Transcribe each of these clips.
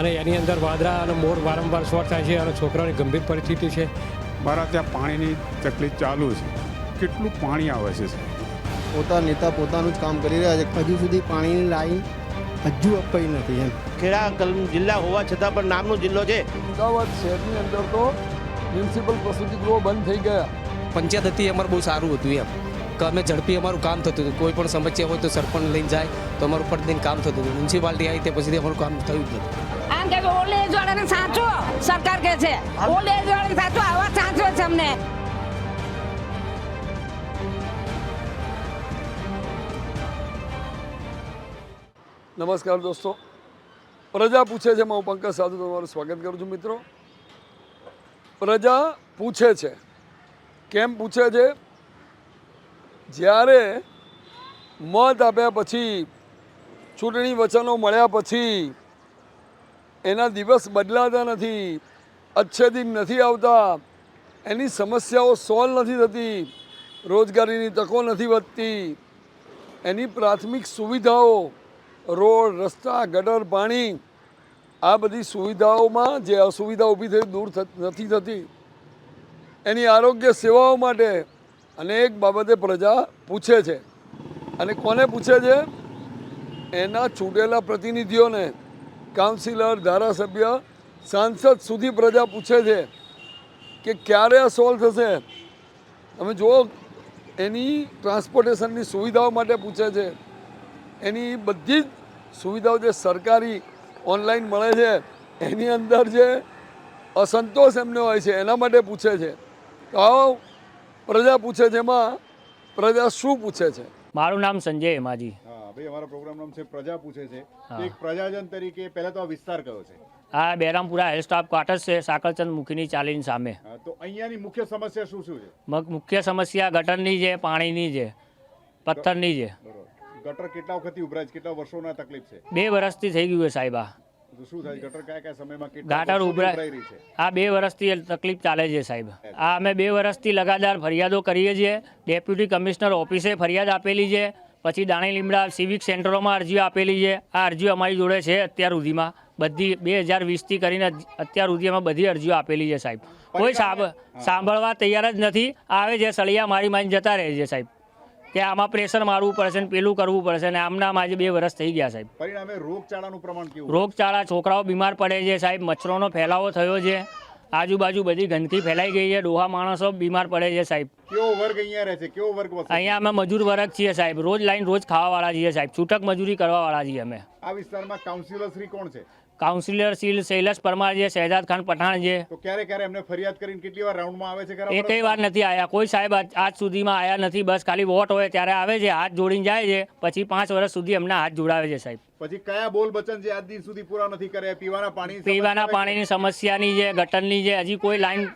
અને એની અંદર વાદળા અને મોર વારંવાર શોર્ટ થાય છે અને છોકરાઓની ગંભીર પરિસ્થિતિ છે. મારા ત્યાં પાણીની તકલીફ ચાલુ છે. કેટલું પાણી આવે છે પોતા નેતા પોતાનું જ કામ કરી રહ્યા છે. હજુ સુધી પાણીની લાઈન હજુ અપાઈ નથી એમ. ખેડા જિલ્લા હોવા છતાં પણ નામનો જિલ્લો છે. અમદાવાદ શહેરની અંદર તો મ્યુનિસિપલ પ્રસૂતિ ગૃહો બંધ થઈ ગયા. પંચાયત હતી અમારું બહુ સારું હતું એમ. કે અમે ઝડપી અમારું કામ થતું હતું. કોઈ પણ સમસ્યા હોય તો સરપંચ લઈને જાય તો અમારું પ્રતિદિન કામ થતું હતું. મ્યુનિસિપાલિટી આવી તે પછી અમારું કામ થયું જ નથી. આમ કે ઓલ્ડ એજ વાળાને સાચો સરકાર કે છે. ઓલ્ડ એજ વાળાને સાચો આવા સાચો છે અમને. નમસ્કાર દોસ્તો. પ્રજા પૂછે છે હું પંકજ સાધુ તમારું સ્વાગત કરું છું મિત્રો. પ્રજા પૂછે છે. કેમ પૂછે છે? જ્યારે મત આપ્યા પછી ચૂંટણી વચનો મળ્યા પછી એના દિવસ બદલાતા નથી, અચ્છે દિન નથી આવતા, એની સમસ્યાઓ સોલ્વ નથી થતી, રોજગારીની તકો નથી વધતી, એની પ્રાથમિક સુવિધાઓ, રોડ, રસ્તા, ગટર, પાણી, આ બધી સુવિધાઓમાં જે અસુવિધા ઊભી થઈ દૂર નથી થતી. એની આરોગ્ય સેવાઓ માટે અનેક બાબતે પ્રજા પૂછે છે. અને કોને પૂછે છે? એના ચૂંટેલા પ્રતિનિધિઓને. કાઉન્સિલર, ધારાસભ્ય, સાંસદ સુધી પ્રજા પૂછે છે કે ક્યારે આ સોલ્વ થશે? તમે જુઓ, એની ટ્રાન્સપોર્ટેશનની સુવિધાઓ માટે પૂછે છે. એની બધી જ સુવિધાઓ જે સરકારી ઓનલાઈન મળે છે, એની અંદર જે અસંતોષ એમને હોય છે, એના માટે પૂછે છે. તો આવો પ્રજા પૂછે છે એમાં, પ્રજા શું પૂછે છે? મારું નામ સંજય હેમાજી. ભાઈ અમારા પ્રોગ્રામ નામ છે પ્રજા પૂછે છે. એક પ્રજાજન તરીકે પહેલા તો આ વિસ્તાર કયો છે? આ બેરામપુરા હેલ્થ સ્ટાફ ક્વાર્ટર્સ છે સાકરચંદ મુખીની ચાલીની સામે. તો અહીંયાની મુખ્ય સમસ્યા શું શું છે? મુખ્ય સમસ્યા ગટરની છે પાણીની છે પથ્થરની છે. ગટર કેટલા વખતથી ઉભરાય છે? કેટલા વર્ષોના તકલીફ છે? બે વર્ષથી થઈ ગયું છે સાહેબ આ. ગટર ઉભરાય આ બે વર્ષથી તકલીફ ચાલે છે સાહેબ. આ અમે બે વર્ષથી લગાતાર ફરિયાદો કરીએ છીએ. ડેપ્યુટી કમિશનર ઓફિસે ફરિયાદ આપેલી છે. પછી દાણી લીમડા સિવિક સેન્ટરોમાં અરજીઓ આપેલી છે. આ અરજીઓ અમારી જોડે છે અત્યાર સુધીમાં. બધી બે હજાર વીસથી કરીને અત્યાર સુધી અમે બધી અરજીઓ આપેલી છે સાહેબ. કોઈ સાંભ- સાંભળવા તૈયાર જ નથી. આવે છે સળિયા મારી મારી જતા રહે છે સાહેબ. કે આમાં પ્રેશર મારવું પડશે ને પેલું કરવું પડશે ને આમના આજે બે વર્ષ થઈ ગયા સાહેબ. પરિણામે રોગચાળાનું પ્રમાણ કેવું? રોગચાળા છોકરાઓ બીમાર પડે છે સાહેબ. મચ્છરોનો ફેલાવો થયો છે. આજુબાજુ બધી ગંદકી ફેલાઈ ગઈ છે. ડોહા માણસો બીમાર પડે છે સાહેબ. કેવો વર્ગ અહીંયા રહે છે? કેવો વર્ગ અહીંયા અમે મજૂર વર્ગ છીએ સાહેબ. રોજ લાઈન રોજ ખાવાવાળા છીએ સાહેબ. છૂટક મજૂરી કરવાવાળા છીએ અમે. આ વિસ્તારમાં કાઉન્સિલર શ્રી કોણ છે? કાઉન્સિલર શ્રી શૈલેષ પરમાર છે શહેજાદ ખાન પઠાણ છે. તો ક્યારે ક્યારે એમને ફરિયાદ કરીને કેટલી વાર રાઉન્ડમાં આવે છે કઈ વાર નથી આવ્યા કોઈ સાહેબ આજ આજ સુધીમાં આવ્યા નથી. બસ ખાલી વોટ હોય ત્યારે આવે છે હાથ જોડીને જાય છે. પછી પાંચ વર્ષ સુધી અમને હાથ જોડાવે છે સાહેબ. પછી કયા બોલ વચન જે આજ દિન સુધી પૂરા નથી કર્યા? પીવાના પાણી પીવાના પાણીની સમસ્યાની છે ગટરની જે હજી કોઈ લાઈન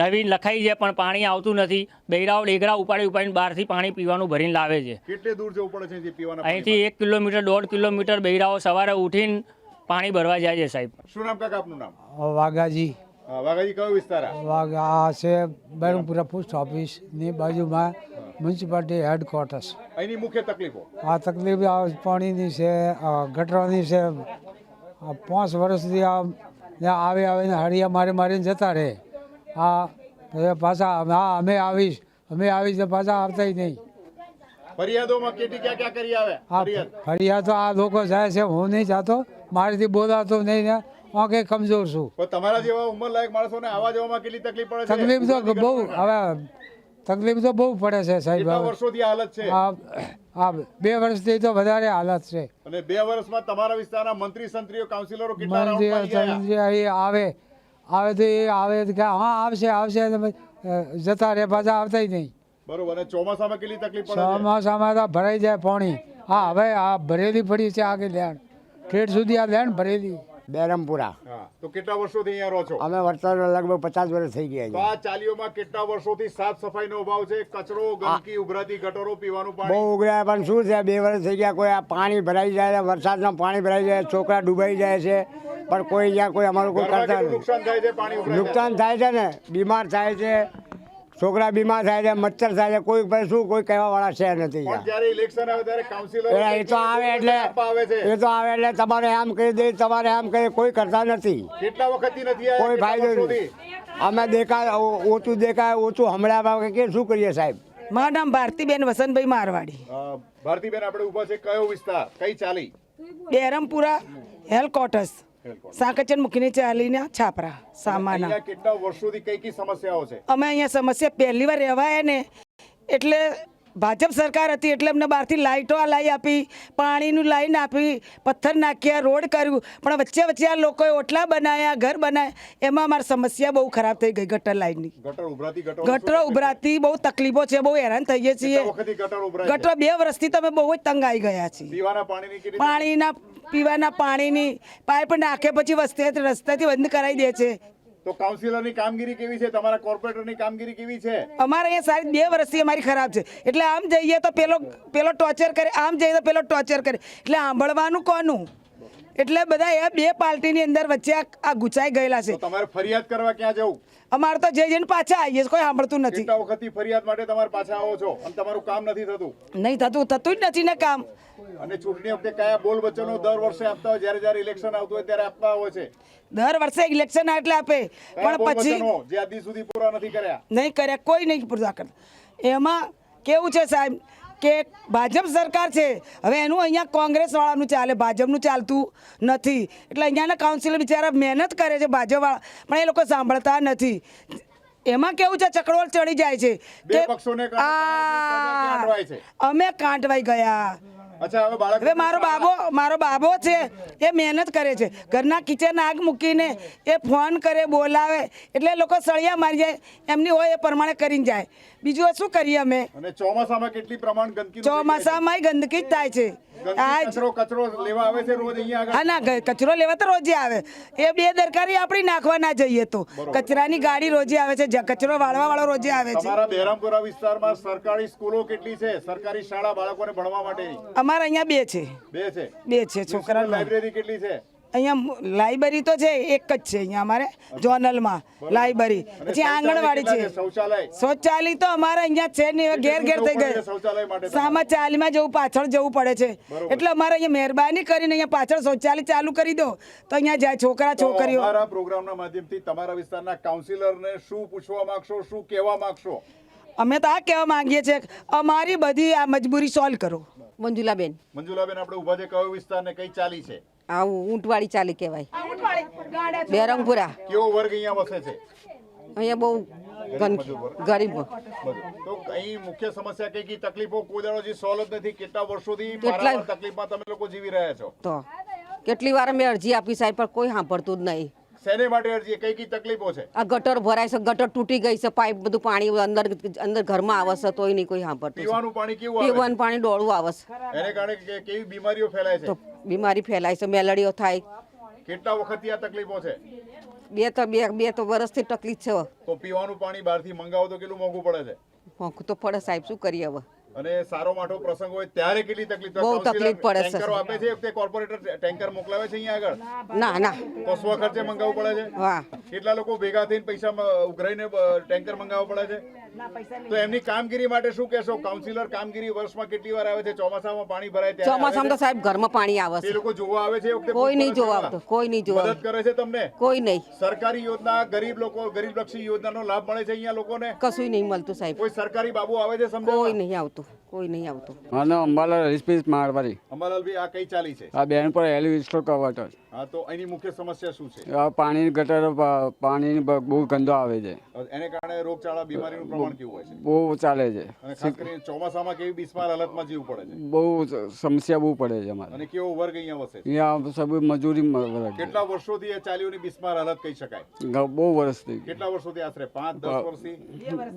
નવી લખાઈ છે પણ પાણી આવતું નથી. બૈરાઓ ડેગરા ઉપાડી ઉપાડીને બહારથી પાણી પીવાનું ભરીને લાવે છે. કેટલે દૂર જવું પડે છે પીવાના અહીંથી એક કિલોમીટર દોઢ કિલોમીટર બૈરાઓ સવારે ઉઠીને પાણી ભરવા જાય છે સાહેબ. શું નામ કાકા આપનું નામ? વાઘાજી. વાઘાજી કયો વિસ્તાર આ? વાઘા છે બહેરમપુરા પોસ્ટ ઓફિસની બાજુમાં મ્યુનિસિપાલિટી હેડક્વાર્ટર્સ. અહીંની મુખ્ય તકલીફો? આ તકલીફ આ પાણીની છે ગટરની છે. પાંચ વર્ષથી આ આવે આવીને હળિયા મારી મારીને જતા રહે. આ પાછા હા અમે આવીશ અમે આવીશ પાછા આવતા નહીં. ફરિયાદોમાં કેટલી ક્યાં ક્યાં કરી આવે? આ ફરિયાદ? આ લોકો જાય છે હું નહીં જાતો મારીથી બોલાતો નહીં ને કંઈ કમજોર છું. તમારા જેવા ઉંમર લાયક માણસોને આવા જવામાં કેટલી તકલીફ પડે છે? તકલીફ તો બહુ હવે તકલીફ તો બહુ પડે છે સાહેબ વર્ષોથી હાલત છે? હા હા બે વર્ષથી તો વધારે હાલત છે. અને બે વર્ષમાં તમારા વિસ્તારના મંત્રી સંત્રીઓ કાઉન્સિલરો કેટલા અહીં આવે. આવે તો એ આવે કે હા આવશે આવશે જતા રહે પાછા આવતા જ નહીં. બરોબર અને ચોમાસામાં કેટલી તકલીફ પડે ચોમાસામાં તો ભરાઈ જાય પાણી. હા હવે આ ભરેલી પડી છે આગળ લેણ. ઠેઠ સુધી આ લેણ ભરેલી. બેરમપુરા તો કેટલા વર્ષોથી અહીંયા રહો છો? અમે વરસાદ લગભગ પચાસ વર્ષ થઈ ગયા છે આ ચાલીઓમાં કેટલા વર્ષોથી સાફ સફાઈનો અભાવ છે? કચરો ગંદકી ઉભરાતી ગટરો પીવાનું બહુ પાણી ઉગડ્યા પણ શું છે? બે વર્ષ થઈ ગયા કોઈ આ પાણી ભરાઈ જાય છે વરસાદમાં પાણી ભરાઈ જાય છોકરા ડૂબાઈ જાય છે પણ કોઈ અહીંયા કોઈ અમારું કોઈ કરતા નથી નુકસાન થાય છે પાણી નુકસાન થાય છે ને બીમાર થાય છે છોકરા બીમાર થાય છે મચ્છર થાય છે કોઈ પણ શું કોઈ કહેવાવાળા છે નથી પણ જ્યારે ઇલેક્શન આવે ત્યારે કાઉન્સિલર એ તો આવે એટલે એ તો આવે એટલે તમારે આમ કહી દે તમારે આમ કહી કોઈ કરતા નથી. કેટલા વખતથી નથી કોઈ ફાયદો નથી. અમે દેખાય ઓછું દેખાય ઓછું હમણાં કે શું કરીએ સાહેબ? મારું નામ ભારતીબેન વસંતભાઈ મારવાડી. ભારતીબેન આપણે ઊભા છે કયો વિસ્તાર? કઈ ચાલી? બેરમપુરા હેલકોટસ સાકચન મૂકીને ચાલીને છાપરા સામાના. કેટલા વર્ષોથી કઈ કઈ સમસ્યાઓ છે? અમે અહીંયા સમસ્યા પહેલી વાર રહેવાય ને એટલે ભાજપ સરકાર હતી એટલે અમને બહારથી લાઇટો આ લાઈ આપી પાણીનું લાઈન આપી પથ્થર નાખ્યા રોડ કર્યું. પણ વચ્ચે વચ્ચે આ લોકોએ ઓટલા બનાવ્યા ઘર બનાવ્યા એમાં અમારી સમસ્યા બહુ ખરાબ થઈ ગઈ ગટર લાઈનની. ગટર ઉભરાતી ગટરો ઉભરાતી બહુ તકલીફો છે બહુ હેરાન થઈએ છીએ. ગટર બે વર્ષથી તમે બહુ જ તંગ આવી ગયા છીએ. પાણીના પીવાના પાણીની પાઇપ નાખે પછી વસ્તે રસ્તાથી બંધ કરાવી દે છે. તો કાઉન્સિલરની કામગીરી કેવી છે? તમારા કોર્પોરેટરની કામગીરી કેવી છે? અમારે અહીંયા સારી બે વર્ષથી અમારી ખરાબ છે. એટલે આમ જઈએ તો પેલો પેલો ટોર્ચર કરે આમ જઈએ તો પેલો ટોર્ચર કરે. એટલે સાંભળવાનું કોનું? એટલે બધા એ બે પાર્ટીની અંદર વચ્ચે આ ગુચાઈ ગયેલા છે. તમારે ફરિયાદ કરવા ક્યાં જવું? અમારે તો જે જઈને પાછા આવીએ કોઈ સાંભળતું નથી. કેટલા વખતથી ફરિયાદ માટે તમારે પાછા આવો છો? અને તમારું કામ નથી થતું. નહીં થતું થતું જ નથી ને કામ. અને ચૂંટણી વખતે કયા બોલ વચનો દર વર્ષે આપતા હોય? જ્યારે જ્યારે ઇલેક્શન આવતું હોય ત્યારે આપતા હોય છે. દર વર્ષે ઇલેક્શન એટલે આપે. પણ પછી જે આદિ સુધી પૂરા નથી કર્યા. નહીં કર્યા કોઈ નહીં પૂરા કરતા એમાં કેવું છે સાહેબ? કે ભાજપ સરકાર છે. હવે એનું અહીંયા કોંગ્રેસવાળાનું ચાલે ભાજપનું ચાલતું નથી. એટલે અહીંયાના કાઉન્સિલર બિચારા મહેનત કરે છે ભાજપવાળા પણ એ લોકો સાંભળતા નથી. એમાં કેવું છે? ચક્રોળ ચડી જાય છે. છે? અમે કાંટવાઈ ગયા. અચ્છા હવે બાળક હવે મારો બાબો મારો બાબો છે એ મહેનત કરે છે. ઘરના કિચન આગ મૂકીને એ ફોન કરે બોલાવે એટલે લોકો સળિયા મારી જાય એમની હોય એ પ્રમાણે કરીને જાય. બીજું શું કરીએ અમે? અને ચોમાસામાં કેટલી પ્રમાણ ગંદકી ચોમાસામાં ગંદકી જ થાય છે. કચરો કચરો લેવા આવે છે રોજ અહીંયા ના કચરો લેવા તો રોજે આવે. એ બે દરકારી આપણી નાખવા ના જઈએ તો. કચરાની ગાડી રોજે આવે છે કચરો વાળવા વાળો રોજે આવે છે. તમારા બહેરામપુરા વિસ્તારમાં સરકારી સ્કૂલો કેટલી છે? સરકારી શાળા બાળકોને ભણવા માટે? અમારે અહીંયા બે છે. બે છે. બે છે છોકરા લાઇબ્રેરી કેટલી છે? અહીંયા લાઇબ્રેરી તો છે એક જ છે અહીંયા અમારે જોનલમાં લાઇબ્રેરી. પછી આંગણવાડી છે. શૌચાલય? તો અમારે અહીંયા છે ને ઘેર ઘેર થઈ ગયા. સામા ચાલીમાં જવું પાછળ જવું પડે છે. એટલે અમારે અહીંયા મહેરબાની કરીને અહીંયા પાછળ શૌચાલય ચાલુ કરી દો. તો અહીંયા જાય છોકરા છોકરીઓ. અમારા પ્રોગ્રામના માધ્યમથી તમારા વિસ્તારના કાઉન્સિલરને શું પૂછવા માંગશો શું કહેવા માંગશો? અમે તો આ કહેવા માંગીએ છીએ કે અમારી બધી આ મજબૂરી સોલ્વ કરો. મંજુલાબેન. મંજુલાબેન આપણે ઊભા છે કયો વિસ્તારને કઈ ચાલી છે? આવું ઊંટવાળી ચાલી કહેવાય. બેરંગપુરા. કેવો વર્ગ અહીંયા વસે છે? અહીંયા બહુ ગરીબ તો અહીં મુખ્ય સમસ્યા કઈ કઈ તકલીફો? કોઈ દાડો હજી સોલ્વ નથી. કેટલા વર્ષોથી કેટલાય- તકલીફમાં તમે લોકો જીવી રહ્યા છો? તો કેટલી વાર મેં અરજી આપી સાહેબ પણ કોઈ સાંભળતું જ નહીં. શેને માટે અરજી કઈ કઈ તકલીફો છે? આ ગટર ભરાય છે ગટર તૂટી ગઈ છે પાઇપ બધું પાણી અંદર અંદર ઘરમાં આવે છે તોય નહીં કોઈ સાંભળતું પીવાનું પાણી કેવું આવે પીવાનું પાણી ડોળું આવે છે. છે? એને કારણે કેવી બીમારીઓ ફેલાય છે? બીમારી ફેલાય છે મેલડીઓ થાય. કેટલા વખતથી આ તકલીફો છે? બે તો બે બે તો વર્ષથી તકલીફ છે. તો પીવાનું પાણી બહારથી મંગાવો તો કેટલું મોંઘું પડે છે? મોંઘું તો પડે સાહેબ શું કરીએ હવે? અને સારો માઠો પ્રસંગ હોય ત્યારે કેટલી તકલીફ બહુ તકલીફ પડે છે. ટેન્કરો આપે છે તે કોર્પોરેટર ટેન્કર મોકલાવે છે અહીંયા આગળ? ના ના તો સ્વ ખર્ચે મંગાવવું પડે છે? કેટલા લોકો ભેગા થઈને પૈસા ઉઘરાઈને ટેન્કર મંગાવવું પડે છે? તો એમની કામગીરી માટે શું કહેશો? કાઉન્સિલર કામગીરી વર્ષમાં કેટલી વાર આવે છે? ચોમાસામાં પાણી ભરાય ત્યારે ચોમાસામાં તો સાહેબ ઘરમાં પાણી આવે છે. એ લોકો જોવા આવે છે વખતે? કોઈ નહીં જોવા આવતો કોઈ નહીં જોવા મદદ કરે છે તમને? કોઈ નહીં. સરકારી યોજના ગરીબ લોકો ગરીબ લક્ષી યોજનાનો લાભ મળે છે અહીંયા લોકોને? કશું નહીં મળતું સાહેબ. કોઈ સરકારી બાબુ આવે છે કોઈ નહીં આવતું કોઈ નહીં આવતું. અને અંબાલાલ હરીશભાઈ મારવાડી. અંબાલાલભાઈ આ કઈ ચાલી છે? આ બેન પર એલી કવર્ટર કવર હા તો એની મુખ્ય સમસ્યા શું છે? આ પાણી ગટર પાણી બહુ ગંદો આવે છે. એને કારણે રોગચાળા બીમારીનું પ્રમાણ કેવું હોય છે? બહુ ચાલે છે. અને ખાસ કરીને ચોમાસામાં કેવી બિસ્માર હાલતમાં જીવ પડે છે? બહુ સમસ્યા બહુ પડે છે અમારે. અને કેવો વર્ગ અહીંયા વસે છે? અહીંયા સબ મજૂરી વર્ગ. કેટલા વર્ષોથી એ ચાલીઓની બિસ્માર હાલત કહી શકાય? બહુ વર્ષથી. કેટલા વર્ષોથી આશરે? પાંચ દસ વર્ષથી?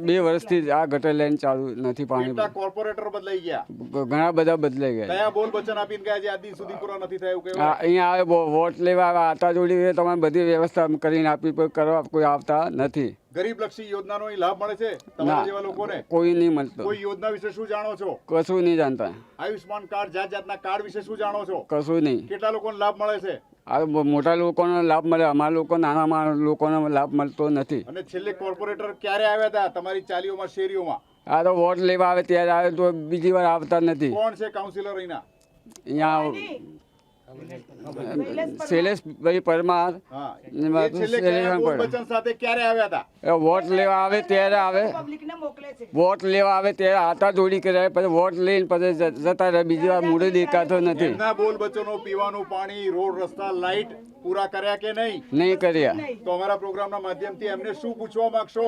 બે વર્ષથી જ આ ગટર લાઈન ચાલુ નથી પાણી. કોર્પોરેટર બદલાઈ ગયા? ઘણા બધા બદલાઈ ગયા કયા બોલ વચન આપીને ગયા જે આજ સુધી પૂરા નથી થયું કે અહીંયા આવે વોટ લેવા આટા જોડી તમારે બધી વ્યવસ્થા કરીને આપી કરવા કોઈ આવતા નથી. ગરીબ લક્ષી યોજનાનો લાભ મળે છે તમારા જેવા લોકોને? કોઈ નહીં મળતો. કોઈ યોજના વિશે શું જાણો છો? કશું નહીં જાણતા. આયુષ્માન કાર્ડ જાત જાતના કાર્ડ વિશે શું જાણો છો? કશું નહીં. કેટલા લોકોને લાભ મળે છે? આ મોટા લોકોનો લાભ મળે અમારા લોકો નાના લોકોનો લાભ મળતો નથી. અને છેલ્લે કોર્પોરેટર ક્યારે આવ્યા હતા તમારી ચાલીઓમાં શેરીઓમાં? આ તો વોટ લેવા આવે ત્યારે આવે તો બીજી વાર આવતા નથી. કોણ છે કાઉન્સિલર અહીંના? અહીંયા શૈલેષભાઈ પરમાર વોટ લેવા આવે ત્યારે આવે. પબ્લિકને મોકલે વોટ લેવા આવે ત્યારે આટા દોડી કરે પછી વોટ લઈને પછી જતા રહે. બીજી વાર મૂળે દેખાતો નથી. બોલ બચ્ચનો પીવાનું પાણી રોડ રસ્તા લાઇટ પૂરા કર્યા કે નહીં? નહીં કર્યા. તો અમારા પ્રોગ્રામના માધ્યમથી એમને શું પૂછવા માંગશો?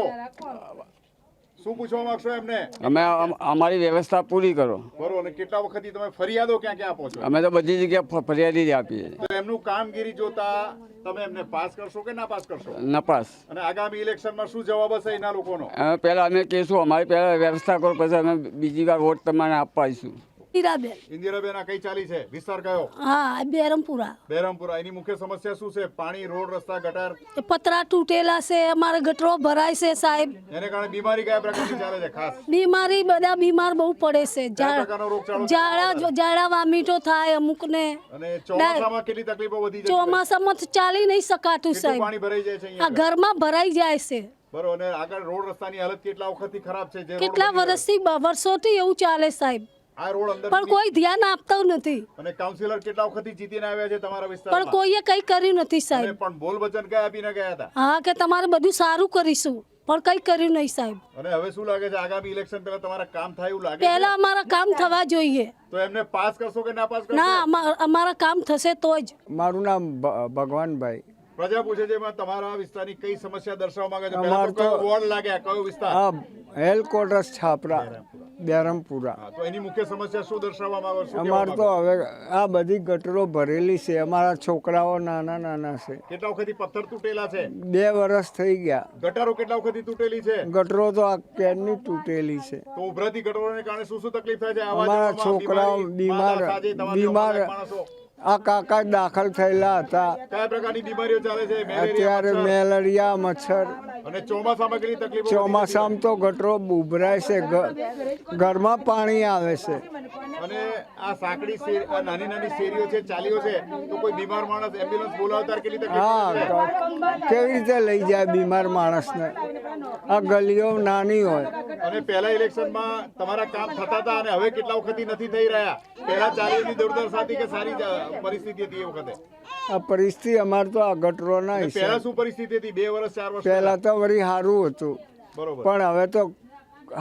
શું પૂછવા માંગશો એમને? અમે અમ- અમારી વ્યવસ્થા પૂરી કરો. બરોબર અને કેટલા વખતથી તમે ફરિયાદો ક્યાં ક્યાં આપો છો? અમે તો બધી જગ્યાએ ફરિયાદી જ આપીએ. તો એમનું કામગીરી જોતા તમે એમને પાસ કરશો કે ના પાસ કરશો? નપાસ. અને આગામી ઇલેક્શનમાં શું જવાબ હશે એના લોકોનો? પહેલા પહેલાં અમે કહીશું અમારી પહેલાં વ્યવસ્થા કરો પછી અમે બીજી વાર વોટ તમારે આપવા આવીશું. હીરાબેન. ઇન્દિરાબેન આ કઈ ચાલી છે? વિસ્તાર કયો? હા બેરમપુરા. બેરમપુરા. એની મુખ્ય સમસ્યા શું છે? પાણી રોડ રસ્તા ગટર? પતરા તૂટેલા છે અમારે ગટરો ભરાય છે સાહેબ. એને કારણે બીમારી કયા પ્રકારની ચાલે છે? ખાસ. બીમારી બધા બીમાર બહુ પડે છે. ઝાડા ઝાડા વામીટો થાય અમુકને. અને ચોમાસામાં કેટલી તકલીફો વધી જાય ચોમાસામાં તો ચાલી નહીં શકાતું સાહેબ. પાણી ભરાઈ જાય છે આ ઘરમાં ભરાઈ જાય છે. બરોબર. અને આગળ રોડ રસ્તાની હાલત કેટલા વખતથી ખરાબ છે? કેટલા વર્ષથી વર્ષોથી એવું ચાલે સાહેબ. આ રોડ અંદર પણ કોઈ ધ્યાન આપતું નથી. અને કાઉન્સિલર કેટલા વખત જીતીને આવ્યા છે તમારા પણ કોઈએ કંઈ કર્યું નથી સાહેબ. પણ બોલ વચન કઈ આપીને ગયા હતા? હા કે તમારે બધું સારું કરીશું પણ કંઈ કર્યું નહીં સાહેબ. અને હવે શું લાગે છે આગામી ઇલેક્શન પહેલા તમારા કામ થાય એવું લાગે પહેલા અમારા કામ થવા જોઈએ. તો એમને પાસ કરશો કે ના પાસ કરશો? ના અમારા કામ થશે તો જ. મારું નામ ભગવાનભાઈ. પ્રજા પૂછે છે એમાં તમારા વિસ્તારની કઈ સમસ્યા દર્શાવવા માંગે છે? પહેલા તો કયો વોર્ડ લાગ્યા કયો વિસ્તાર? આ હેલકોટર્સ છાપરા. બેરમપુરા. તો એની મુખ્ય સમસ્યા શું દર્શાવવામાં આવે છે અમાર તો હવે આ બધી ગટરો ભરેલી છે. અમારા છોકરાઓ નાના નાના છે. કેટલા વખત પથ્થર તૂટેલા છે? બે વર્ષ થઈ ગયા. ગટરો કેટલા વખત તૂટેલી છે? ગટરો તો આ કેરની તૂટેલી છે. તો ઉભરાતી ગટરોને કારણે શું શું તકલીફ થાય છે? અમારા છોકરાઓ બીમાર બીમાર આ કાકા દાખલ થયેલા હતા. કયા પ્રકારની બીમારીઓ ચાલે છે? અત્યારે મેલેરિયા મચ્છર. અને ચોમાસામાં કેટલી તકલીફ ચોમાસામાં તો ગટરો ઉભરાય છે ઘરમાં પાણી આવે છે. અને આ સાંકડી આ નાની નાની શેરીઓ છે ચાલીઓ છે તો કોઈ બીમાર માણસ એમ્બ્યુલન્સ બોલાવતા કેટલી તકલીફ હા કેવી રીતે લઈ જાય બીમાર માણસને? આ ગલીઓ નાની હોય. અને પહેલા ઇલેક્શનમાં તમારા કામ થતા હતા અને હવે કેટલા વખત નથી થઈ રહ્યા? પહેલા ચાલીઓની દુર્દશા હતી કે સારી પરિસ્થિતિ હતી એ વખતે? આ પરિસ્થિતિ અમારે તો આ ગટરોના પહેલા શું પરિસ્થિતિ હતી બે વર્ષ ચાર વર્ષ પહેલા તો વળી સારું હતું. બરોબર. પણ હવે તો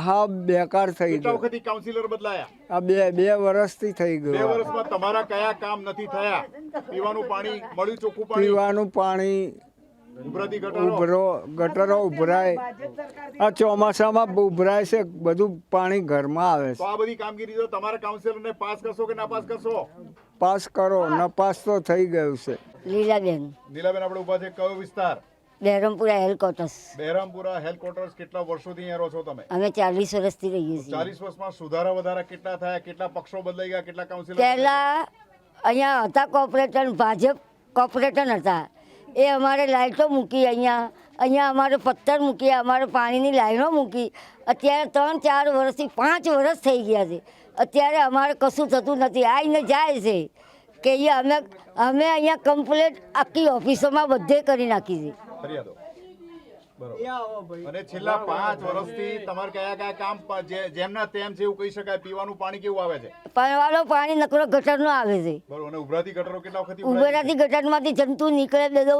હા બેકાર થઈ ગયું. વખતથી કાઉન્સિલર બદલાયા? આ બે બે વર્ષથી થઈ બે વર્ષમાં તમારા કયા કામ નથી થયા? પીવાનું પાણી મળ્યું ચોખ્ખું પાણી? પીવાનું પાણી ઉભરો ગટરો ઉભરાય. આ ચોમાસામાં ઉભરાય છે બધું પાણી ઘરમાં આવે તો છે આ બધી કામગીરી તો તમારા કાઉન્સિલરને પાસ કરશો કે ના પાસ કરશો? પાસ કરો નપાસ તો થઈ ગયું છે. લીલાબેન. નીલાબેન આપણે ઊભા છે. કયો વિસ્તાર? બેરમપુરા હેલકોટર્સ બહેરામપુરા હેડક્વાર્ટર્સ કેટલા વર્ષોથી અહીંયા રહો છો તમે? અમે ચાલીસ વર્ષથી રહીએ છીએ. ચાલીસ વર્ષમાં સુધારા વધારા કેટલા થયા? કેટલા પક્ષો બદલાઈ ગયા? કેટલા કાઉન્સિલર પહેલાં અહીંયા હતા કોર્પોરેટર ભાજપ કોર્પોરેટર હતા. એ અમારે લાઇટો મૂકી અહીંયા. અહીંયા અમારે પથ્થર મૂકી અમારે પાણીની લાઈનો મૂકી. અત્યારે ત્રણ ચાર વર્ષથી પાંચ વર્ષ થઈ ગયા છે. અત્યારે અમારે કશું થતું નથી. આવીને જાય છે કે એ અમે અમે અહીંયા કમ્પ્લેટ આખી ઓફિસોમાં બધે કરી નાખી છે. અને છેલ્લા પાંચ વર્ષથી તમારે કયા કયા કામ જેમના તેમ છે એવું કહી શકાય. પીવાનું પાણી કેવું આવે છે? પીવાનું પાણી નકરો ગટરનો આવે છે. બરોબર. અને ઉભરાતી ગટરો કેટલા વખત ઉભરાતી ગટરમાંથી જંતુ નીકળે બધો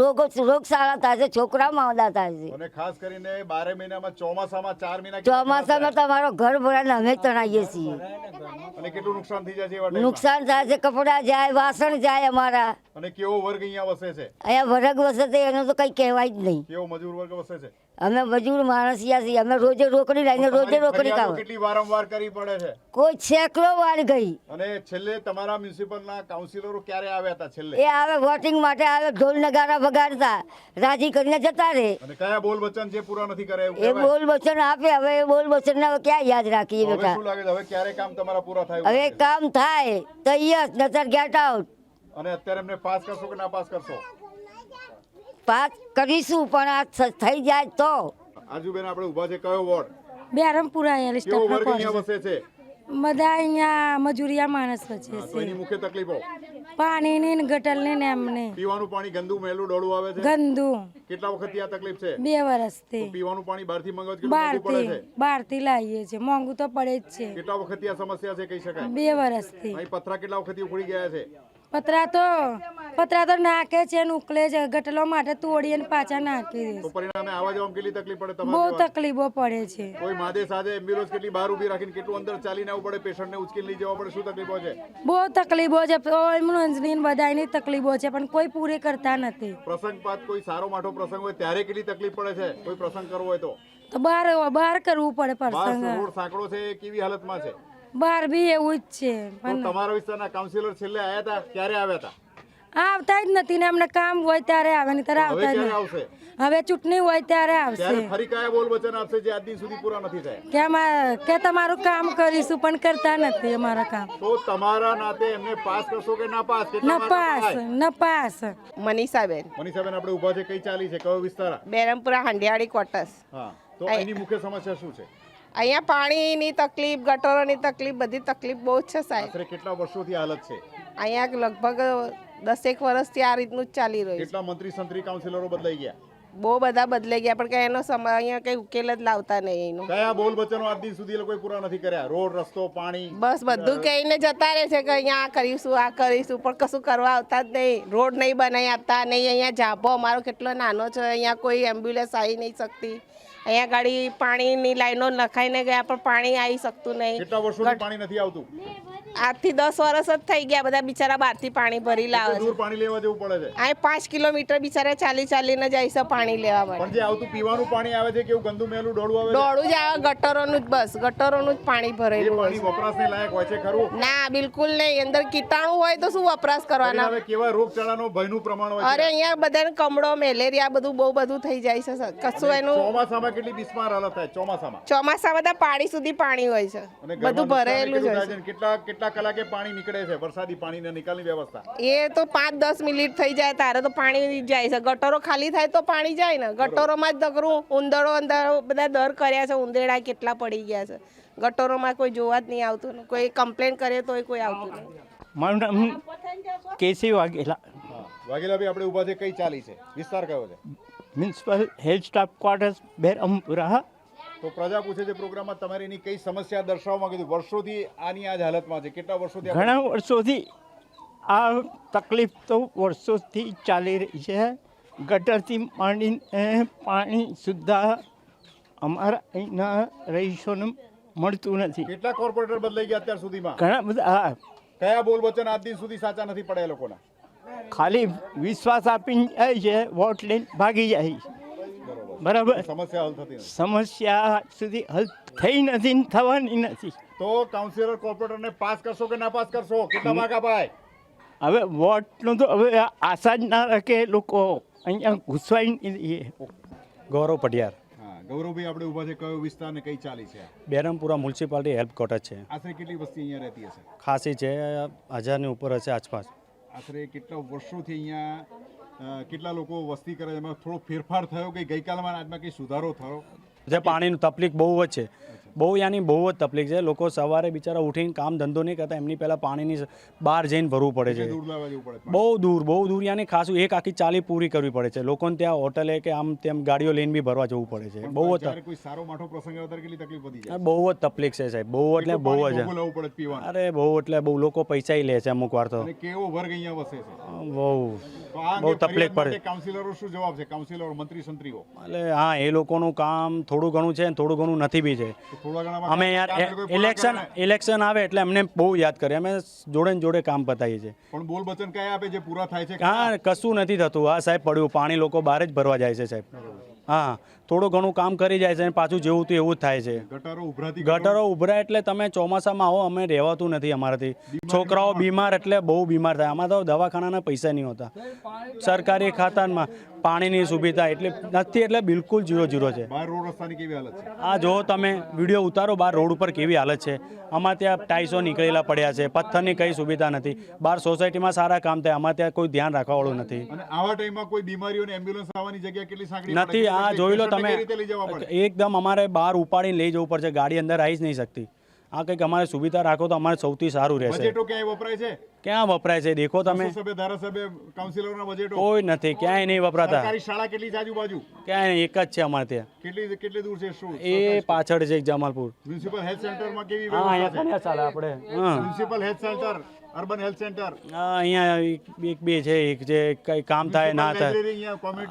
રોગ રોગ સારા થાય છે છોકરા માવદા થાય છે. છે? અને ખાસ કરીને બારે મહિનામાં ચોમાસામાં ચાર મહિના ચોમાસામાં તમારો ઘર ભરાને અમે તણાઈએ છીએ. અને કેટલું નુકસાન થઈ જાય છે નુકસાન થાય છે કપડા જાય વાસણ જાય અમારા. અને કેવો વર્ગ અહીંયા વસે છે? અહીંયા વર્ગ વસે છે એનું તો કઈ કહેવાય જ નહીં. કેવો મજૂર વર્ગ વસે છે? અમે મજૂર માણસિયા છીએ. અમે રોજે રોકડી લઈને રોજે રોકડી કામ કેટલી વારંવાર કરી પડે છે? કોઈ સેંકડો વાર ગઈ. અને છેલ્લે તમારા મ્યુનિસિપલના કાઉન્સિલરો ક્યારે આવ્યા હતા છેલ્લે? એ આવે વોટિંગ માટે આવે ઢોલ નગારા વગાડતા રાજી કરીને જતા રહે અને કયા બોલ વચન જે પૂરા નથી કરે એ બોલ વચન આપે હવે એ બોલ વચન ને ક્યાં યાદ રાખીએ બેટા? શું લાગે હવે ક્યારે કામ તમારા પૂરા થાય હવે કામ થાય તો યસ નતર ગેટ આઉટ અને અત્યારે એમને પાસ કરશો કે ના પાસ કરશો? પાસ કરીશું પણ આ થઈ જાય તો? આજુબેન આપણે ઊભા છે. કયો વોર્ડ? બેરમપુરા અહીંયા વસે છે? બધા અહીંયા મજૂરિયા માણસ વચ્ચે છે. એની મુખ્ય તકલીફો? પાણીની ને ગટરની ને એમને. પીવાનું પાણી ગંદુ મેલું ડોળું આવે છે? ગંદુ. કેટલા વખતથી આ તકલીફ છે? બે વર્ષથી પીવાનું પાણી બહારથી થી છો કેટલું મોંઘું પડે બહારથી છે? બહારથી લાવીએ છીએ. મોંઘું તો પડે જ છે. કેટલા વખત આ સમસ્યા છે કહી શકાય? બે વર્ષથી અહીં પથરા કેટલા વખતથી ઉખડી ગયા છે? પતરા તો પતરા તો નાખે છે ને ઉકલે છે. ગટલો માટે તોડીએ ને પાછા નાખી દે તો પરિણામે આવા જવામાં કેટલી તકલીફ પડે બહુ તકલીફો પડે છે. કોઈ માદે સાદે એમ્બ્યુલન્સ કેટલી બહાર ઊભી રાખીને કેટલું અંદર ચાલીને આવવું પડે પેશન્ટને ઉચકીને લઈ જવા પડે શું તકલીફો છે? બહુ તકલીફો છે. એમ્બ્યુલન્સની ને બધાની તકલીફો છે પણ કોઈ પૂરી કરતા નથી. પ્રસંગ પાત કોઈ સારો માઠો પ્રસંગ હોય ત્યારે કેટલી તકલીફ પડે છે? કોઈ પ્રસંગ કરવો હોય તો? બહાર બહાર કરવું પડે પ્રસંગ. સાંકડો છે કેવી હાલતમાં છે? બહાર બી એવું જ છે. પણ તમારા વિસ્તારના કાઉન્સિલર છેલ્લે આવ્યા હતા ક્યારે આવ્યા હતા આવતા જ નથી ને એમને કામ હોય ત્યારે આવે ને ત્યારે આવતા જ આવશે? હવે ચૂંટણી હોય ત્યારે આવશે. ફરી કયા બોલ વચન આપશે જે આજ દિન સુધી પૂરા નથી થયા? કે અમાર કે તમારું કામ કરીશું પણ કરતા નથી અમારા કામ. તો તમારા નાતે એમને પાસ કરશો કે ના પાસ? ન પાસ ના પાસ મનીષાબેન. મનીષાબેન આપણે ઊભા છે કઈ ચાલી છે? કયો વિસ્તાર? બેરમપુરા હંડિયાળી ક્વાર્ટર્સ. હા તો એની મુખ્ય સમસ્યા શું છે? અહીંયા પાણીની તકલીફ ગટરોની તકલીફ બધી તકલીફ બહુ જ છે સાહેબ. આશરે કેટલા વર્ષોથી હાલત છે? અહીંયા લગભગ દસેક વર્ષથી આ રીતનું જ ચાલી રહ્યું છે. કેટલા મંત્રી સંત્રી કાઉન્સિલરો બદલાઈ ગયા? બહુ બધા બદલાઈ ગયા પણ કઈ એનો સમય અહીંયા કઈ ઉકેલ જ લાવતા નહીં એનો. કયા બોલ વચનો આજ દિન સુધી એ લોકોએ પૂરા નથી કર્યા? રોડ રસ્તો પાણી? બસ બધું કહીને જતા રહે છે કે અહીંયા આ કરીશું આ કરીશું પણ કશું કરવા આવતા જ નહીં. રોડ નહીં બનાવી આપતા નહીં. અહીંયા જાભો અમારો કેટલો નાનો છે. અહીંયા કોઈ એમ્બ્યુલન્સ આવી નહીં શકતી. અહીંયા ગાડી પાણીની લાઈનો નખાઈને ગયા પણ પાણી આવી શકતું નહીં. કેટલા વર્ષોથી પાણી નથી આવતું? આજથી દસ વર્ષ જ થઈ ગયા બધા બિચારા બહારથી પાણી ભરી લાવે દૂર પાણી લેવા જવું પડે છે. આ પાંચ કિલોમીટર બિચારા ચાલી ચાલીને જાય છે પાણી લેવા માટે. પણ જે આવતું પીવાનું પાણી આવે છે કેવું ગંદુ મેલું ડોળું આવે ડોળું જ આવે ગટરોનું જ બસ ગટરોનું જ પાણી ભરેલું પાણી વપરાશને લાયક હોય છે ખરું? ના બિલકુલ નહીં. અંદર કીટાણુ હોય તો શું વપરાશ કરવાના? હવે કેવા રોગચાળાનો ભયનું પ્રમાણ હોય અરે અહીંયા બધાને કમળો મેલેરિયા બધું બહુ બધું થઈ જાય છે કશું એનું ચોમાસામાં કેટલી બિસ્માર હાલત થાય ચોમાસામાં? ચોમાસા બધા પાણી સુધી પાણી હોય છે. બધું ભરેલું જ હોય છે કેટલા કેટલા કેટલા કલાકે પાણી નીકળે છે? વરસાદી પાણીના નિકાલની વ્યવસ્થા. એ તો પાંચ દસ મિનિટ થઈ જાય તારે તો પાણી જાય છે. ગટરો ખાલી થાય તો પાણી જાય ને. ગટરોમાં જ દગરું ઉંદરો અંદર બધા દર કર્યા છે ઉંદેડા કેટલા પડી ગયા છે. ગટરોમાં કોઈ જોવા જ નહીં આવતું ને. કોઈ કમ્પ્લેન કરે તો કોઈ આવતું નહીં. મારું નામ કેસી વાઘેલા. વાઘેલા વાઘેલાભાઈ આપણે ઊભા છે. કઈ ચાલી છે? વિસ્તાર કયો છે? Municipal health staff quarters Berampura તો પ્રજા પૂછે છે પ્રોગ્રામમાં તમારી એની કઈ સમસ્યા દર્શાવવા માંગે છે વર્ષોથી આની આ જ હાલતમાં છે. કેટલા વર્ષોથી ઘણા વર્ષોથી આ તકલીફ તો વર્ષોથી ચાલી રહી છે. ગટરથી માંડીને પાણી સુદ્ધા અમારા અહીંના રહીશોને મળતું નથી. કેટલા કોર્પોરેટર બદલાઈ ગયા અત્યાર સુધીમાં? ઘણા બધા કયા બોલ વચન આજ દિન સુધી સાચા નથી પડ્યા લોકોના? ખાલી વિશ્વાસ આપીને જાય છે વોટ લઈને ભાગી જાય છે. બરાબર. સમસ્યા હલ થતી સમસ્યા સુધી હલ થઈ નથી ને થવાની નથી. તો કાઉન્સિલર કોર્પોરેટરને પાસ કરશો કે ના પાસ કરશો? કેટલા માર્ક અપાય? હવે વોટનો તો હવે આશા જ ના રાખે લોકો. અહીંયા ઘૂસવાઈ નહીં ગૌરવ પટિયાર હા ગૌરવભાઈ આપણે ઊભા છે. કયો વિસ્તાર ને કઈ ચાલી છે? બેરમપુરા મ્યુનિસિપાલિટી હેલ્પ કોટર છે. આશરે કેટલી વસ્તી અહીંયા રહેતી હશે? ખાસી છે હજારની ઉપર હશે આસપાસ. આશરે કેટલા વર્ષોથી અહીંયા કેટલા લોકો વસ્તી કરે એમાં થોડો ફેરફાર થયો કે ગઈકાલમાં આજમાં કંઈ સુધારો થયો? જે પાણીની તકલીફ બહુ જ છે. બહુ યાની બહુ જ તકલીફ છે. લોકો સવારે બિચારા ઉઠીને કામ ધંધો નહીં કરતા એમની પહેલાં પાણીની બહાર જઈને ભરવું પડે છે. બહુ દૂર બહુ દૂર યાની ખાસું એક આખી ચાલી પૂરી કરવી પડે છે. લોકોને ત્યાં હોટલે કે આમ તેમ ગાડીઓ લઈને બી ભરવા જવું પડે છે. બહુ જ બહુ જ તકલીફ છે સાહેબ. બહુ એટલે બહુ જ અરે બહુ એટલે બહુ લોકો પૈસા લે છે અમુક વાર તો. કેવો વર્ગ અહીંયા વસે છે? બહુ બહુ તકલીફ પડે. કાઉન્સિલરો શું જવાબ છે? કાઉન્સિલરો મંત્રી સંત્રીઓ એટલે હા એ લોકોનું કામ થોડું ઘણું છે થોડું ઘણું નથી બી છે. અમે યાર ઇલેક્શન ઇલેક્શન આવે એટલે અમને બહુ યાદ કરે અમે જોડે ને જોડે કામ પતાવીએ છીએ. પણ બોલ વચન કયા આપે જે પૂરા થાય છે હા કશું નથી થતું. હા સાહેબ પડ્યું. પાણી લોકો બહાર જ ભરવા જાય છે સાહેબ. હા. થોડું ઘણું કામ કરી જાય છે અને પાછું જેવું તો એવું જ થાય છે. ગટરો ઉભરાતી ગટરો ઉભરાય એટલે તમે ચોમાસામાં આવો અમે રહેવાતું નથી અમારાથી. છોકરાઓ બીમાર એટલે બહુ બીમાર થાય. આમાં તો દવાખાનાના પૈસા નહીં હોતા. સરકારી ખાતામાં પાણીની સુવિધા એટલે નથી એટલે બિલકુલ જીરો જીરો છે. આ જો તમે વીડિયો ઉતારો બહાર રોડ ઉપર કેવી હાલત છે. અમારે ત્યાં ટાઈસો નીકળેલા પડ્યા છે પથ્થરની કઈ સુવિધા નથી. બહાર સોસાયટીમાં સારા કામ થાય અમારે ત્યાં કોઈ ધ્યાન રાખવાવાળું નથી. આવા ટાઈમમાં કોઈ બીમારીઓને એમ્બ્યુલન્સ આવવાની જગ્યા કેટલી નથી આ જોઈ લો તમે એકદમ અમારે બહાર ઉપાડીને લઈ જવું પડશે ગાડી અંદર આવી જ નહીં શકતી. આ કંઈક અમારે સુવિધા રાખો તો અમારે સૌથી સારું રહેશે. બજેટો ક્યાંય વપરાય છે? ક્યાં વપરાય છે? દેખો તમે. ધારાસભ્ય કાઉન્સિલરોના બજેટો. કોઈ નથી ક્યાંય નહીં વપરાતા. સરકારી શાળા કેટલી છે આજુબાજુ? ક્યાંય નહીં, એક જ છે અમારે ત્યાં. કેટલી કેટલી દૂર છે શું? એ પાછળ છે જમાલપુર. મ્યુનિસિપલ હેલ્થ સેન્ટરમાં કેવી હા અહીંયા ચાલે આપણે. Municipal health centre. Urban health centre અહીંયા એક- બે છે એક જે કઈ કામ થાય ના થાય.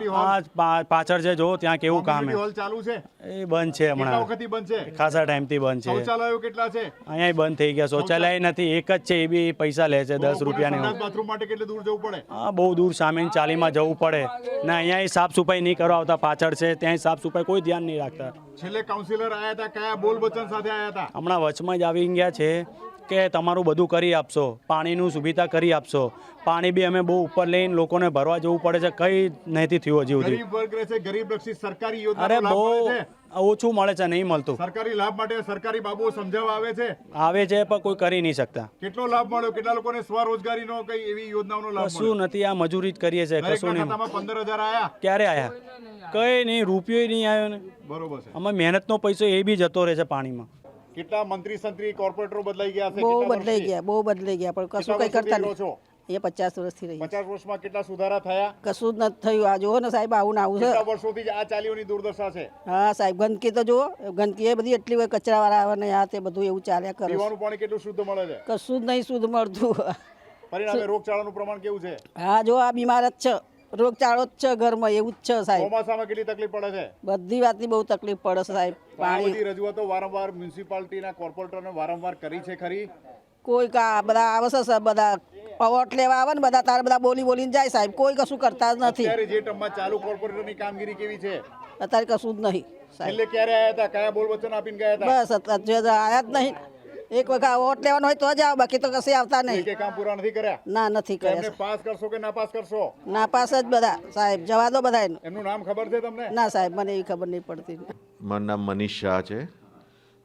હા પાછળ છે જો ત્યાં કેવું કામ છે હોલ ચાલુ છે? એ બંધ છે હમણાં. વખતથી બંધ છે? ખાસા ટાઈમથી બંધ છે. શૌચાલયો કેટલા છે? અહીંયા બંધ થઈ ગયા. શૌચાલય નથી એક જ છે એ બી પૈસા લે છે દસ રૂપિયાની બાથરૂમ માટે કેટલે દૂર જવું પડે? હા બહુ દૂર સામે ચાલીમાં જવું પડે. ને અહીંયા સાફ સફાઈ નહીં કરવા આવતા પાછળ છે ત્યાં સાફ સફાઈ કોઈ ધ્યાન નહીં રાખતા. છેલ્લે કાઉન્સિલર આયા હતા કયા બોલ વચન સાથે આયા હતા? હમણાં વચમાં જ આવી ગયા છે. કે તમારું બધું કરી આપશો પાણીનું સુવિધા કરી આપશો. પાણી બી અમે બહુ ઉપર લઈને લોકોને ભરવા જવું પડે છે કઈ નથી થયું હજી સુધી. છે અરે બહુ છે. ઓછું મળે છે નહીં મળતું. સરકારી લાભ માટે સરકારી બાબુઓ સમજાવવા આવે છે. આવે છે પણ કોઈ કરી નહીં શકતા. કેટલો લાભ મળ્યો? કેટલા લોકોને સ્વરોજગારીનો કઈ એવી યોજનાઓનો લાભ કશું નથી આ મજૂરી જ કરીએ છીએ કશું નહીં. પંદર હજાર આયા. ક્યારે આયા? કઈ નહીં રૂપિયો નહીં આવ્યો ને. બરોબર છે. અમે મહેનતનો પૈસો એ બી જતો રહે છે પાણીમાં. કેટલા મંત્રી સંત્રી કોર્પોરેટરો બદલાઈ ગયા છે બહુ બદલાઈ ગયા બહુ બદલાઈ ગયા પણ કશું કઈ કરતા નહીં. એ પચાસ વર્ષથી રહી પચાસ વર્ષમાં કેટલા સુધારા થયા? કશું જ નથી થયું. આ જુઓ ને સાહેબ આવું ના આવું છે. વર્ષોથી આ ચાલીઓની દુર્દશા છે? હા સાહેબ ગંદકી તો જુઓ. ગંદકી એ બધી એટલી હોય કચરાવાળા આવે ને આ તે બધું એવું ચાલ્યા કરે પીવાનું પાણી કેટલું શુદ્ધ મળે છે? કશું જ નહીં શુદ્ધ મળતું. પરિણામે રોગચાળાનું પ્રમાણ કેવું છે? હા જો આ બીમાર જ છે. રોગચાળો જ છે ઘરમાં એવું જ છે સાહેબ. ચોમાસામાં કેટલી તકલીફ પડે છે? બધી વાતની બહુ તકલીફ પડે છે સાહેબ. પાણી રજૂઆતો વારંવાર મ્યુનિસિપાલિટીના કોર્પોરેટરને વારંવાર કરી છે ખરી? કોઈ કા બધા આવે છે બધા પવટ લેવા આવે ને બધા તારે બધા બોલી બોલીને જાય સાહેબ. કોઈ કશું કરતા જ નથી. અત્યારે જે ટમમાં ચાલુ કોર્પોરેટરની કામગીરી કેવી છે? અત્યારે કશું જ નહીં સાહેબ. છેલ્લે ક્યારે આવ્યા હતા? કયા બોલ વચન આપીને ગયા હતા? બસ અત્યારે આવ્યા આયા જ નહીં. એક વખત વોટ લેવાનો હોય તો જ આવો બાકી તો કશે આવતા નહીં. કે કામ પૂરા નથી કર્યા? ના નથી કર્યા. એમને પાસ કરશો કે ના પાસ કરશો? નાપાસ જ બધા. સાહેબ જવા દો બધા એમનું નામ ખબર છે તમને? ના સાહેબ મને એ ખબર નહીં પડતી. મારું નામ મનીષ શાહ છે.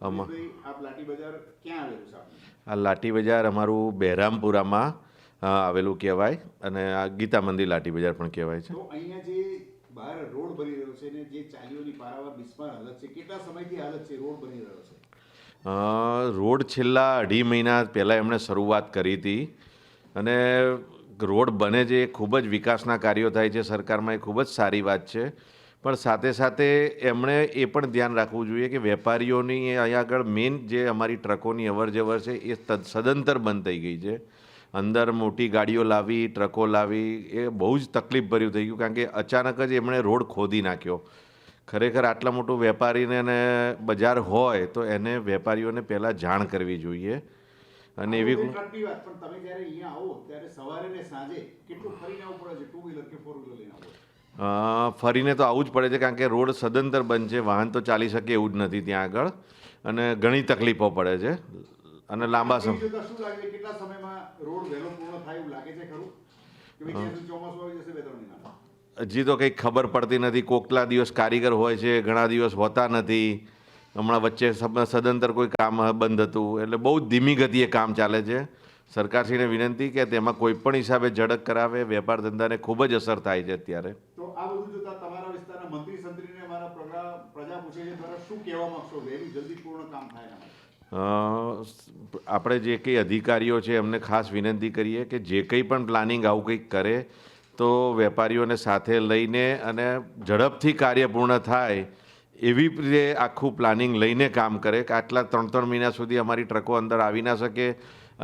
આમાં આપ લાઠી બજાર ક્યાં આવેલું છે? આપનું? આ લાઠી બજાર અમારું બહેરામપુરામાં આવેલું કહેવાય અને આ ગીતા મંદિર લાઠી બજાર પણ કહેવાય છે. અહીંયા જે બહાર રોડ બની રહ્યો છે ને જે ચાલીઓની પારાવાર બિસ્માર હાલત છે કેટલા સમયથી હાલત છે રોડ બની રહ્યો છે? રોડ છેલ્લા અઢી મહિના પહેલાં એમણે શરૂઆત કરી હતી. અને રોડ બને છે એ ખૂબ જ વિકાસના કાર્યો થાય છે, સરકારમાં એ ખૂબ જ સારી વાત છે. પણ સાથે સાથે એમણે એ પણ ધ્યાન રાખવું જોઈએ કે વેપારીઓની અહીંયા આગળ મેઇન જે અમારી ટ્રકોની અવર જવર છે એ સદંતર બંધ થઈ ગઈ છે. અંદર મોટી ગાડીઓ લાવી, ટ્રકો લાવી, એ બહુ જ તકલીફભર્યું થઈ ગયું કારણ કે અચાનક જ એમણે રોડ ખોદી નાખ્યો. ખરેખર આટલા મોટું વેપારીને અને બજાર હોય તો એને વેપારીઓને પહેલાં જાણ કરવી જોઈએ. અને એવી વાત પણ તમે જ્યારે અહીંયા આવો ત્યારે સવારે ને સાંજે કેટલું ફરીને આવવું પડે છે? ટુ વ્હીલર કે ફોર વ્હીલર લઈને આવો? ફરીને તો આવું જ પડે છે કારણ કે રોડ સદંતર બંધ છે વાહન તો ચાલી શકે એવું જ નથી ત્યાં આગળ. અને ઘણી તકલીફો પડે છે. અને લાંબા સમય હજી તો કંઈક ખબર પડતી નથી. કોકલા દિવસ કારીગર હોય છે ઘણા દિવસ હોતા નથી. હમણાં વચ્ચે સદંતર કોઈ કામ બંધ હતું. એટલે બહુ ધીમી ગતિએ કામ ચાલે છે. સરકારશ્રીને વિનંતી કે તેમાં કોઈ પણ હિસાબે ઝડપ કરાવે. વેપાર ધંધાને ખૂબ જ અસર થાય છે અત્યારે. તો આ બધું જોતા તમારા વિસ્તારના મંત્રી સંત્રીને મારા પ્રજા પૂછે છે દ્વારા શું કહેવા માંગશો? વહેલું જલ્દી પૂર્ણ કામ થાય એના આપણે જે કંઈ અધિકારીઓ છે એમને ખાસ વિનંતી કરીએ કે જે કંઈ પણ પ્લાનિંગ આવું કંઈક કરે તો વેપારીઓને સાથે લઈને અને ઝડપથી કાર્ય પૂર્ણ થાય એવી રીતે આખું પ્લાનિંગ લઈને કામ કરે કે આટલા ત્રણ ત્રણ મહિના સુધી અમારી ટ્રકો અંદર આવી ના શકે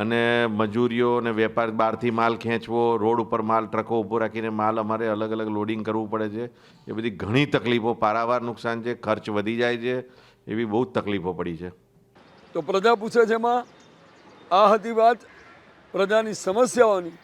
અને મજૂરીઓ અને વેપાર બહારથી માલ ખેંચવો, રોડ ઉપર માલ, ટ્રકો ઊભો રાખીને માલ અમારે અલગ અલગ લોડિંગ કરવું પડે છે. એ બધી ઘણી તકલીફો, પારાવાર નુકસાન છે, ખર્ચ વધી જાય છે, એવી બહુ જ તકલીફો પડી છે. તો પ્રજા પૂછે છે એમાં આ હતી વાત પ્રજાની સમસ્યાઓની.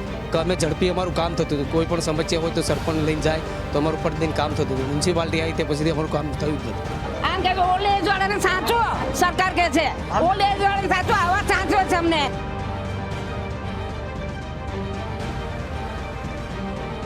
કે અમે ઝડપી અમારું કામ થતું હતું. કોઈ પણ સમસ્યા હોય તો સરપંચ લઈને જાય તો અમારું દિન કામ થતું હતું. મ્યુનિસિપાલિટી આવી તે પછી અમારું કામ થયું જ નથી. આમ કે ઓલ્ડ એજ વાળાને સાચો સરકાર કે છે. ઓલ્ડ એજ વાળાને સાચો આવા સાચો છે અમને.